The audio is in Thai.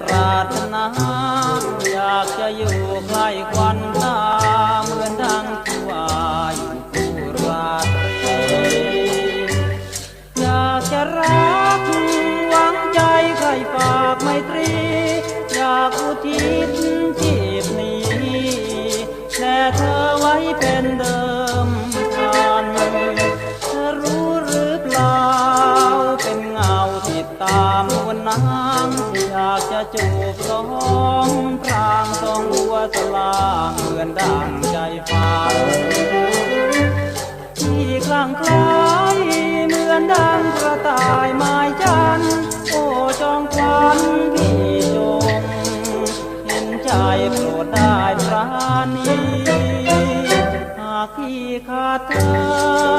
ปรารถนา อยากจะอยู่ใกล้ควันตาเหมือนดังทวายู่คู่ราตรีอยากจะรักหวังใจใครฝากไม่ตรี อยากอุทิศจีบนี้แต่เธอไว้เป็นเดิมามวันน้ำอยากจะจูบสองพรางสองหัวสลาเหมือนดังใจฝันที่คลั่งคล้ายเหมือนดังกระต่ายไม้จันโอ้จองควันพี่จงเห็นใจโปรดได้ปราณีหากพี่ขาดเธอ